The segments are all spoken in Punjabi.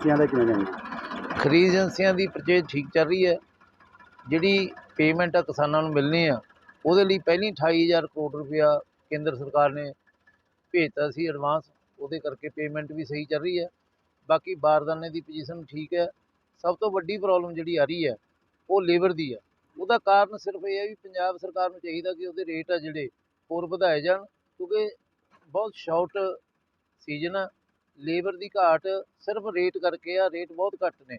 ਸਿਆਂ ਦਾ ਕਿਵੇਂ ਜਾਣੀ ਖਰੀਦ ਏਜੰਸੀਆਂ ਦੀ ਪਰਚੇਜ ਠੀਕ ਚੱਲ ਰਹੀ ਹੈ। ਜਿਹੜੀ ਪੇਮੈਂਟ ਆ ਕਿਸਾਨਾਂ ਨੂੰ ਮਿਲਣੀ ਆ, ਉਹਦੇ ਲਈ ਪਹਿਲੀ 28000 ਕਰੋੜ ਰੁਪਇਆ ਕੇਂਦਰ ਸਰਕਾਰ ਨੇ ਭੇਜਤਾ ਸੀ ਐਡਵਾਂਸ ਉਹਦੇ ਕਰਕੇ ਪੇਮੈਂਟ ਵੀ ਸਹੀ ਚੱਲ ਰਹੀ ਹੈ। ਬਾਕੀ ਬਾਰਦਾਨੇ ਦੀ ਪੋਜੀਸ਼ਨ ਠੀਕ ਹੈ। ਸਭ ਤੋਂ ਵੱਡੀ ਪ੍ਰੋਬਲਮ ਜਿਹੜੀ ਆ ਰਹੀ ਹੈ, ਉਹ ਲੇਬਰ ਦੀ ਆ। ਉਹਦਾ ਕਾਰਨ ਸਿਰਫ ਇਹ ਹੈ ਵੀ ਪੰਜਾਬ ਸਰਕਾਰ ਨੂੰ ਚਾਹੀਦਾ ਕਿ ਉਹਦੇ ਰੇਟ ਆ ਜਿਹੜੇ ਹੋਰ ਵਧਾਏ ਜਾਣ, ਕਿਉਂਕਿ ਬਹੁਤ ਸ਼ਾਰਟ ਸੀਜ਼ਨ ਆ। ਲੇਬਰ ਦੀ ਘਾਟ ਸਿਰਫ ਰੇਟ ਕਰਕੇ ਆ ਰੇਟ ਬਹੁਤ ਘੱਟ ਨੇ।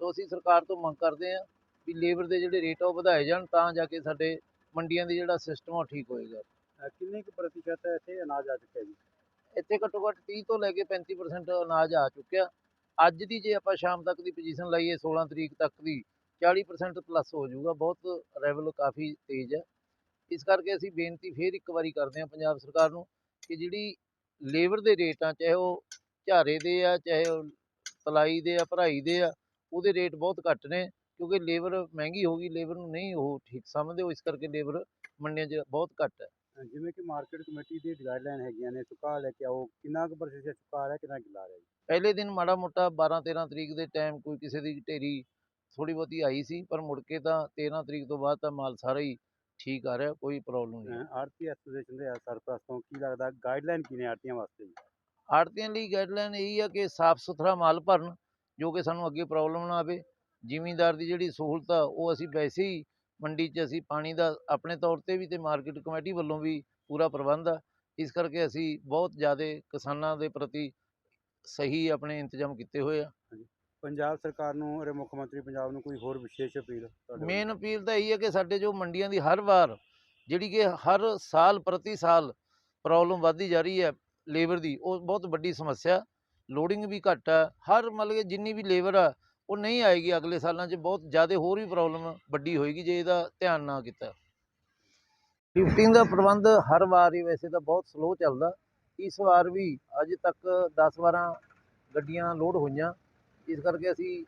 ਸੋ ਅਸੀਂ ਸਰਕਾਰ ਤੋਂ ਮੰਗ ਕਰਦੇ ਹਾਂ ਵੀ ਲੇਬਰ ਦੇ ਜਿਹੜੇ ਰੇਟ ਆ ਉਹ ਵਧਾਏ ਜਾਣ ਤਾਂ ਜਾ ਕੇ ਸਾਡੇ ਮੰਡੀਆਂ ਦੀ ਜਿਹੜਾ ਸਿਸਟਮ ਆ ਉਹ ਠੀਕ ਹੋਏਗਾ। ਕਿੰਨੇ ਕੁ ਪ੍ਰਤੀਸ਼ਤ ਇੱਥੇ ਅਨਾਜ ਆ ਚੁੱਕਿਆ ਜੀ? ਇੱਥੇ ਘੱਟੋ ਘੱਟ 30 ਤੋਂ ਲੈ ਕੇ 35% ਅਨਾਜ ਆ ਚੁੱਕਿਆ। ਅੱਜ ਦੀ ਜੇ ਆਪਾਂ ਸ਼ਾਮ ਤੱਕ ਦੀ ਪੋਜੀਸ਼ਨ ਲਾਈਏ 16 ਤਰੀਕ ਤੱਕ ਦੀ 40% ਪਲੱਸ ਹੋ ਜਾਊਗਾ। ਬਹੁਤ ਲੈਵਲ ਕਾਫੀ ਤੇਜ਼ ਹੈ। ਇਸ ਕਰਕੇ ਅਸੀਂ ਬੇਨਤੀ ਫੇਰ ਇੱਕ ਵਾਰੀ ਕਰਦੇ ਹਾਂ ਪੰਜਾਬ ਸਰਕਾਰ ਨੂੰ ਕਿ ਜਿਹੜੀ ਲੇਬਰ ਦੇ ਰੇਟ ਆ ਚਾਹੇ ਉਹ ਝਾਰੇ ਦੇ ਆ ਚਾਹੇ ਉਹ ਤਲਾਈ ਦੇ ਆ ਭਰਾਈ ਦੇ ਆ ਉਹਦੇ ਰੇਟ ਬਹੁਤ ਘੱਟ ਨੇ ਕਿਉਂਕਿ ਲੇਬਰ ਮਹਿੰਗੀ ਹੋ ਗਈ ਲੇਬਰ ਨੂੰ ਨਹੀਂ ਉਹ ਠੀਕ ਸਮਝਦੇ ਉਹ ਇਸ ਕਰਕੇ ਲੇਬਰ ਮੰਡੀਆਂ 'ਚ ਬਹੁਤ ਘੱਟ ਹੈ। ਜਿਵੇਂ ਕਿ ਮਾਰਕੀਟ ਕਮੇਟੀ ਦੀ ਗਾਈਡਲਾਈਨ ਹੈਗੀਆਂ ਨੇ ਸੁਕਾ ਲੈ ਕੇ ਆਓ ਕਿੰਨਾ ਕੁ ਪ੍ਰਤੀਸ਼ਤ ਸੁਕਾ ਰਿਹਾ ਕਿੰਨਾ ਗਿਲਾ ਰਿਹਾ ਪਹਿਲੇ ਦਿਨ ਮਾੜਾ ਮੋਟਾ 12 13 ਤਰੀਕ ਦੇ ਟਾਈਮ ਕੋਈ ਕਿਸੇ ਦੀ ਢੇਰੀ ਥੋੜੀ ਬਹੁਤੀ ਆਈ ਸੀ ਪਰ ਮੁੜ ਕੇ ਤਾਂ 13 ਤਰੀਕ ਤੋਂ ਬਾਅਦ ਤਾਂ ਮਾਲ ਸਾਰਾ ਹੀ ਠੀਕ ਆ ਰਿਹਾ ਕੋਈ ਪ੍ਰੋਬਲਮ ਨਹੀਂ ਆਰਤੀ ਐਸੋਸੀਏਸ਼ਨ ਦੇ ਸਰਪ੍ਰਸਤ ਕੀ ਲੱਗਦਾ ਗਾਈਡਲਾਈਨ ਕੀ ਨੇ ਆਰਤੀਆਂ ਵਾਸਤੇ ਆੜਤੀਆਂ ਲਈ ਗਾਈਡਲਾਈਨ ਇਹੀ ਆ ਕਿ ਸਾਫ਼ ਸੁਥਰਾ ਮਾਲ ਭਰਨ ਜੋ ਕਿ ਸਾਨੂੰ ਅੱਗੇ ਪ੍ਰੋਬਲਮ ਨਾ ਆਵੇ। ਜ਼ਿਮੀਂਦਾਰ ਦੀ ਜਿਹੜੀ ਸਹੂਲਤ ਆ ਉਹ ਅਸੀਂ ਵੈਸੇ ਹੀ ਮੰਡੀ 'ਚ ਅਸੀਂ ਪਾਣੀ ਦਾ ਆਪਣੇ ਤੌਰ ਤੇ ਵੀ ਤੇ ਮਾਰਕੀਟ ਕਮੇਟੀ ਵੱਲੋਂ ਵੀ ਪੂਰਾ ਪ੍ਰਬੰਧ ਆ। ਇਸ ਕਰਕੇ ਅਸੀਂ ਬਹੁਤ ਜ਼ਿਆਦਾ ਕਿਸਾਨਾਂ ਦੇ ਪ੍ਰਤੀ ਸਹੀ ਆਪਣੇ ਇੰਤਜ਼ਾਮ ਕੀਤੇ ਹੋਏ ਆ। ਪੰਜਾਬ ਸਰਕਾਰ ਨੂੰ ਅਰੇ ਮੁੱਖ ਮੰਤਰੀ ਪੰਜਾਬ ਨੂੰ ਕੋਈ ਹੋਰ ਵਿਸ਼ੇਸ਼ ਅਪੀਲ? ਮੇਨ ਅਪੀਲ ਤਾਂ ਇਹੀ ਹੈ ਕਿ ਸਾਡੇ ਜੋ ਮੰਡੀਆਂ ਦੀ ਹਰ ਵਾਰ ਜਿਹੜੀ ਕਿ ਹਰ ਸਾਲ ਪ੍ਰਤੀ ਸਾਲ ਪ੍ਰੋਬਲਮ ਵੱਧਦੀ ਜਾ ਰਹੀ ਹੈ ਲੇਬਰ ਦੀ, ਉਹ ਬਹੁਤ ਵੱਡੀ ਸਮੱਸਿਆ। ਲੋਡਿੰਗ ਵੀ ਘੱਟ ਹੈ ਹਰ ਮਤਲਬ ਕਿ ਜਿੰਨੀ ਵੀ ਲੇਬਰ ਆ, ਉਹ ਨਹੀਂ ਆਏਗੀ ਅਗਲੇ ਸਾਲਾਂ 'ਚ, ਬਹੁਤ ਜ਼ਿਆਦਾ ਹੋਰ ਵੀ ਪ੍ਰੋਬਲਮ ਵੱਡੀ ਹੋਏਗੀ ਜੇ ਇਹਦਾ ਧਿਆਨ ਨਾ ਕੀਤਾ। ਲਿਫਟਿੰਗ ਦਾ ਪ੍ਰਬੰਧ ਹਰ ਵਾਰ ਹੀ ਵੈਸੇ ਤਾਂ ਬਹੁਤ ਸਲੋ ਚੱਲਦਾ। ਇਸ ਵਾਰ ਵੀ ਅਜੇ ਤੱਕ 10-12 ਗੱਡੀਆਂ ਲੋਡ ਹੋਈਆਂ। ਇਸ ਕਰਕੇ ਅਸੀਂ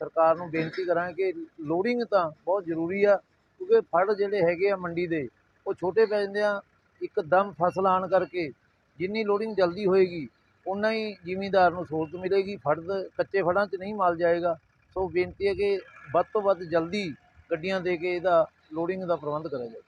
ਸਰਕਾਰ ਨੂੰ ਬੇਨਤੀ ਕਰਾਂਗੇ ਕਿ ਲੋਡਿੰਗ ਤਾਂ ਬਹੁਤ ਜ਼ਰੂਰੀ ਆ, ਕਿਉਂਕਿ ਫੜ ਜਿਹੜੇ ਹੈਗੇ ਆ ਮੰਡੀ ਦੇ, ਉਹ ਛੋਟੇ ਪੈ ਜਾਂਦੇ ਆ ਇੱਕਦਮ ਫਸਲ ਆਉਣ ਕਰਕੇ ਜਿੰਨੀ ਲੋਡਿੰਗ ਜਲਦੀ ਹੋਏਗੀ ਉਨਾ ਹੀ ਜ਼ਿਮੀਂਦਾਰ ਨੂੰ ਸਹੂਲਤ ਮਿਲੇਗੀ। ਫੜ ਕੱਚੇ ਫੜਾਂ 'ਚ ਨਹੀਂ ਮਾਲ ਜਾਏਗਾ। ਸੋ ਬੇਨਤੀ ਹੈ ਕਿ ਵੱਧ ਤੋਂ ਵੱਧ ਜਲਦੀ ਗੱਡੀਆਂ ਦੇ ਕੇ ਇਹਦਾ ਲੋਡਿੰਗ ਦਾ ਪ੍ਰਬੰਧ ਕਰਿਆ ਜਾਵੇ।